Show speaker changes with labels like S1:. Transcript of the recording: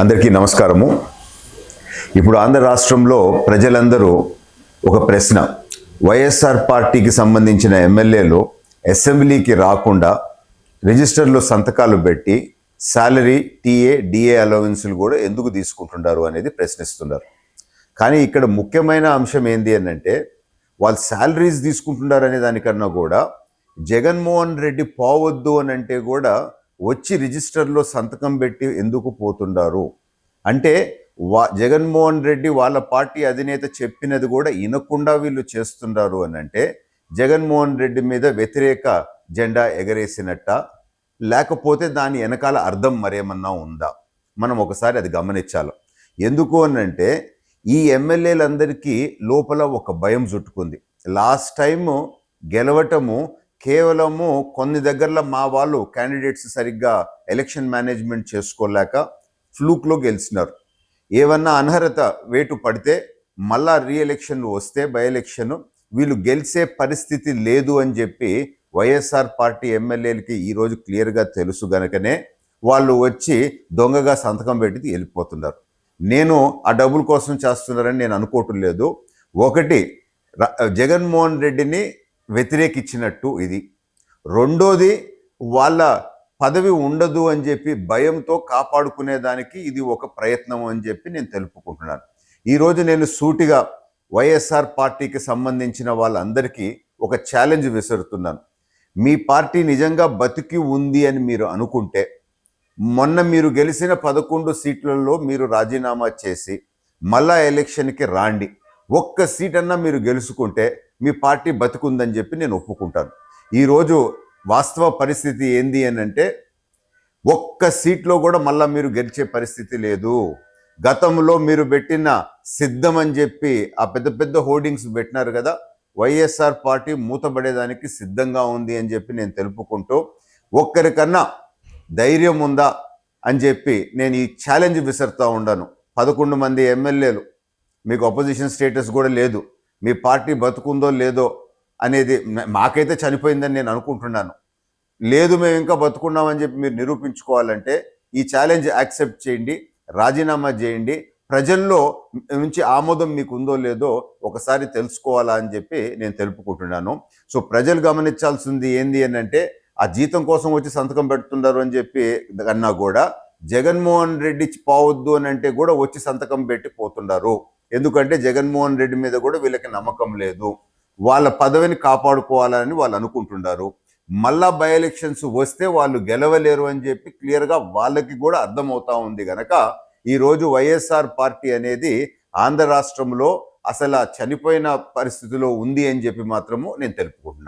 S1: అందరికీ నమస్కారము. ఇప్పుడు ఆంధ్ర రాష్ట్రంలో ప్రజలందరూ ఒక ప్రశ్న. వైఎస్ఆర్ పార్టీకి సంబంధించిన ఎమ్మెల్యేలు అసెంబ్లీకి రాకుండా రిజిస్టర్లో సంతకాలు పెట్టి శాలరీ టీఏ డిఏ అలవెన్సులు కూడా ఎందుకు తీసుకుంటున్నారు అనేది ప్రశ్నిస్తున్నారు. కానీ ఇక్కడ ముఖ్యమైన అంశం ఏంది అని అంటే వాళ్ళు శాలరీస్ తీసుకుంటున్నారు అనే దానికన్నా కూడా జగన్మోహన్ రెడ్డి పోవద్దు అని అంటే కూడా వచ్చి రిజిస్టర్లో సంతకం పెట్టి ఎందుకు పోతుండారు? అంటే వా జగన్మోహన్ రెడ్డి వాళ్ళ పార్టీ అధినేత చెప్పినది కూడా వినకుండా వీళ్ళు చేస్తున్నారు అని అంటే జగన్మోహన్ రెడ్డి మీద వ్యతిరేక జెండా ఎగరేసినట్ట లేకపోతే దాని వెనకాల అర్థం మరేమన్నా ఉందా? మనం ఒకసారి అది గమనించాలి. ఎందుకు అనంటే ఈ ఎమ్మెల్యేలందరికీ లోపల ఒక భయం చుట్టుకుంది. లాస్ట్ టైం గెలవటము కేవలము కొన్ని దగ్గరలో మా వాళ్ళు క్యాండిడేట్స్ సరిగ్గా ఎలక్షన్ మేనేజ్మెంట్ చేసుకోలేక ఫ్లూక్లో గెలిచినారు. ఏమన్నా అనర్హత వేటు పడితే మళ్ళా రీఎలక్షన్ వస్తే బై ఎలక్షన్ వీళ్ళు గెలిచే పరిస్థితి లేదు అని చెప్పి వైఎస్ఆర్ పార్టీ ఎమ్మెల్యేలకి ఈరోజు క్లియర్గా తెలుసు గనకనే వాళ్ళు వచ్చి దొంగగా సంతకం పెట్టి వెళ్ళిపోతున్నారు. నేను ఆ డబ్బుల కోసం చేస్తున్నారని నేను అనుకోవటం లేదు. ఒకటి జగన్మోహన్ రెడ్డిని వ్యతిరేకించినట్టు ఇది. రెండోది వాళ్ళ పదవి ఉండదు అని చెప్పి భయంతో కాపాడుకునేదానికి ఇది ఒక ప్రయత్నం అని చెప్పి నేను తెలుపుకుంటున్నాను. ఈరోజు నేను సూటిగా వైఎస్ఆర్ పార్టీకి సంబంధించిన వాళ్ళందరికీ ఒక ఛాలెంజ్ విసురుతున్నాను. మీ పార్టీ నిజంగా బతికి ఉంది అని మీరు అనుకుంటే మొన్న మీరు గెలిచిన పదకొండు సీట్లలో మీరు రాజీనామా చేసి మళ్ళా ఎలక్షన్కి రాండి. ఒక్క సీట్ అన్నా మీరు గెలుచుకుంటే మీ పార్టీ బతుకుందని చెప్పి నేను ఒప్పుకుంటాను. ఈరోజు వాస్తవ పరిస్థితి ఏంది అని అంటే ఒక్క సీట్లో కూడా మళ్ళా మీరు గెలిచే పరిస్థితి లేదు. గతంలో మీరు పెట్టిన సిద్ధం అని చెప్పి ఆ పెద్ద పెద్ద హోర్డింగ్స్ పెట్టినారు కదా వైఎస్ఆర్ పార్టీ మూతపడేదానికి సిద్ధంగా ఉంది అని చెప్పి నేను తెలుపుకుంటూ ఒక్కరికన్నా ధైర్యం ఉందా అని చెప్పి నేను ఈ ఛాలెంజ్ విసురుతూ ఉన్నాను పదకొండు మంది ఎమ్మెల్యేలు మీకు అపోజిషన్ స్టేటస్ కూడా లేదు. మీ పార్టీ బతుకుందో లేదో అనేది మాకైతే చనిపోయిందని నేను అనుకుంటున్నాను. లేదు మేము ఇంకా బతుకున్నామని చెప్పి మీరు నిరూపించుకోవాలంటే ఈ ఛాలెంజ్ యాక్సెప్ట్ చేయండి రాజీనామా చేయండి. ప్రజల్లో నుంచి ఆమోదం మీకు ఉందో లేదో ఒకసారి తెలుసుకోవాలా అని చెప్పి నేను తెలుపుకుంటున్నాను. సో ప్రజలు గమనించాల్సింది ఏంది అని అంటే ఆ జీతం కోసం వచ్చి సంతకం పెడుతున్నారు అని చెప్పి కన్నా కూడా జగన్మోహన్ రెడ్డి పోవద్దు అని అంటే కూడా వచ్చి సంతకం పెట్టి పోతున్నారు. ఎందుకంటే జగన్మోహన్ రెడ్డి మీద కూడా వీళ్ళకి నమ్మకం లేదు. వాళ్ళ పదవిని కాపాడుకోవాలని వాళ్ళు అనుకుంటున్నారు. మళ్ళా బై ఎలక్షన్స్ వస్తే వాళ్ళు గెలవలేరు అని చెప్పి క్లియర్గా వాళ్ళకి కూడా అర్థమవుతా ఉంది గనక ఈరోజు వైఎస్ఆర్ పార్టీ అనేది ఆంధ్ర రాష్ట్రంలో అసలు చనిపోయిన పరిస్థితిలో ఉంది అని చెప్పి మాత్రము నేను తెలుపుకుంటున్నాను